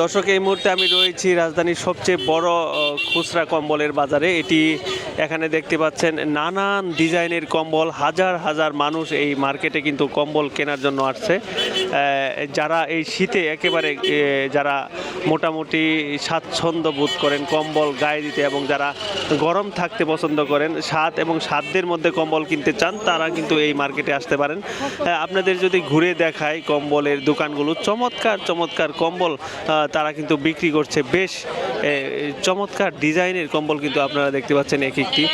দর্শক, এই মুহূর্তে আমি রয়েছি রাজধানীর সবচেয়ে বড় খুচরা কম্বলের বাজারে। এটি এখানে দেখতে পাচ্ছেন নানান ডিজাইনের কম্বল। হাজার হাজার মানুষ এই মার্কেটে কিন্তু কম্বল কেনার জন্য আসছে। যারা এই শীতে একেবারে যারা মোটামুটি স্বাচ্ছন্দ্য বোধ করেন কম্বল গায়ে দিতে এবং যারা গরম থাকতে পছন্দ করেন, স্বাদ এবং সাধ্যের মধ্যে কম্বল কিনতে চান, তারা কিন্তু এই মার্কেটে আসতে পারেন। আপনাদের যদি ঘুরে দেখায় কম্বলের দোকানগুলো, চমৎকার চমৎকার কম্বল তারা কিন্তু বিক্রি করছে। বেশ চমৎকার ডিজাইনের কম্বল কিন্তু আপনারা দেখতে পাচ্ছেন এক একটি।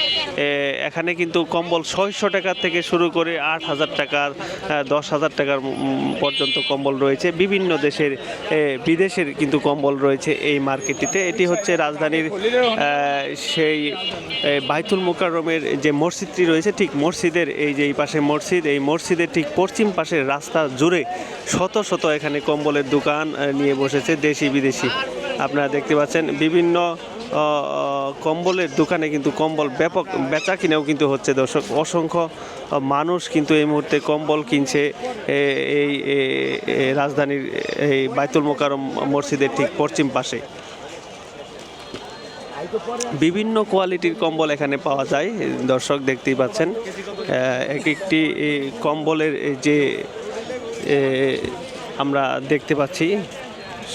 এখানে কিন্তু কম্বল ছয়শো টাকা থেকে শুরু করে আট হাজার টাকার দশ হাজার টাকার পর্যন্ত কম্বল রয়েছে। বিভিন্ন দেশের বিদেশের কিন্তু কম্বল রয়েছে এই মার্কেটটিতে। এটি হচ্ছে রাজধানীর সেই বাইতুল মোকাররমের যে মসজিদটি রয়েছে, ঠিক মসজিদের এই যে এই পাশে মসজিদ, এই মসজিদের ঠিক পশ্চিম পাশের রাস্তা জুড়ে শত শত এখানে কম্বলের দোকান নিয়ে বসেছে দেশি বিদেশি। আপনারা দেখতে পাচ্ছেন বিভিন্ন কম্বলের দোকানে কিন্তু কম্বল ব্যাপক বেচা কিনেও কিন্তু হচ্ছে দর্শক। অসংখ্য মানুষ কিন্তু এই মুহূর্তে কম্বল কিনছে এই রাজধানীর এই বাইতুল মোকারম মসজিদের ঠিক পশ্চিম পাশে। বিভিন্ন কোয়ালিটির কম্বল এখানে পাওয়া যায়, দর্শক দেখতেই পাচ্ছেন। এক একটি কম্বলের যে আমরা দেখতে পাচ্ছি।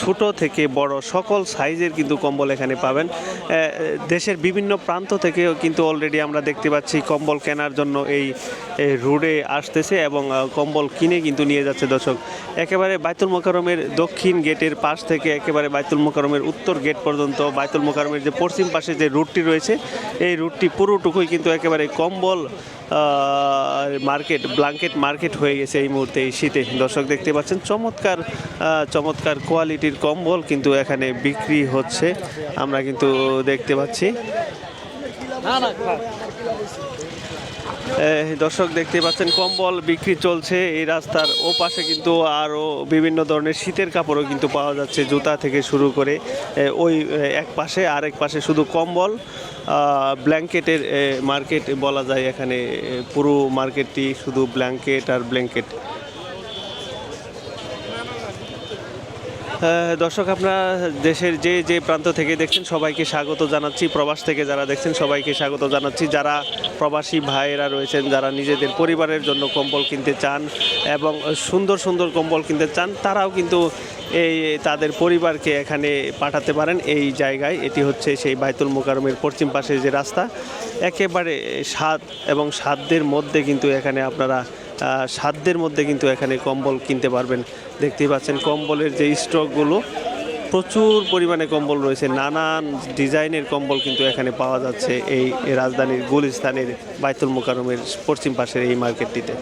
ছোট থেকে বড় সকল সাইজের কিন্তু কম্বল এখানে পাবেন। দেশের বিভিন্ন প্রান্ত থেকেও কিন্তু অলরেডি আমরা দেখতে পাচ্ছি কম্বল কেনার জন্য এই রোডে আসতেছে এবং কম্বল কিনে কিন্তু নিয়ে যাচ্ছে দর্শক। একেবারে বাইতুল মোকারমের দক্ষিণ গেটের পাশ থেকে একেবারে বাইতুল মোকারমের উত্তর গেট পর্যন্ত, বাইতুল মোকারমের যে পশ্চিম পাশে যে রুটটি রয়েছে, এই রুটটি পুরোটুকুই কিন্তু একেবারে কম্বল মার্কেট ব্ল্যাঙ্কেট মার্কেট হয়ে গেছে এই মুহূর্তে এই শীতে। দর্শক দেখতে পাচ্ছেন, চমৎকার চমৎকার কোয়ালিটির কম্বল কিন্তু এখানে বিক্রি হচ্ছে। আমরা কিন্তু দেখতে পাচ্ছি। দর্শক দেখতে পাচ্ছেন, কম্বল বিক্রি চলছে এই রাস্তার ও পাশে কিন্তু আরও বিভিন্ন ধরনের শীতের কাপড়ও কিন্তু পাওয়া যাচ্ছে জুতা থেকে শুরু করে ওই এক পাশে, আরেক পাশে শুধু কম্বল ব্ল্যাঙ্কেটের মার্কেট বলা যায় এখানে পুরো মার্কেটটি শুধু ব্ল্যাঙ্কেট আর ব্ল্যাঙ্কেট। দর্শক, আপনারা দেশের যে যে প্রান্ত থেকে দেখছেন, সবাইকে স্বাগত জানাচ্ছি। প্রবাস থেকে যারা দেখছেন, সবাইকে স্বাগত জানাচ্ছি। যারা প্রবাসী ভাইয়েরা রয়েছেন, যারা নিজেদের পরিবারের জন্য কম্বল কিনতে চান এবং সুন্দর সুন্দর কম্বল কিনতে চান, তারাও কিন্তু এই তাদের পরিবারকে এখানে পাঠাতে পারেন। এই জায়গায় এটি হচ্ছে সেই বাইতুল মোকারমের পশ্চিম পাশে যে রাস্তা, একেবারে স্বাদ এবং সাধ্যের মধ্যে কিন্তু এখানে আপনারা সাধ্যের মধ্যে কিন্তু এখানে কম্বল কিনতে পারবেন। দেখতেই পাচ্ছেন কম্বলের যে স্টকগুলো, প্রচুর পরিমাণে কম্বল রয়েছে। নানান ডিজাইনের কম্বল কিন্তু এখানে পাওয়া যাচ্ছে এই রাজধানীর গুলিস্তানের বাইতুল মোকারমের পশ্চিম পাশের এই মার্কেটটিতে।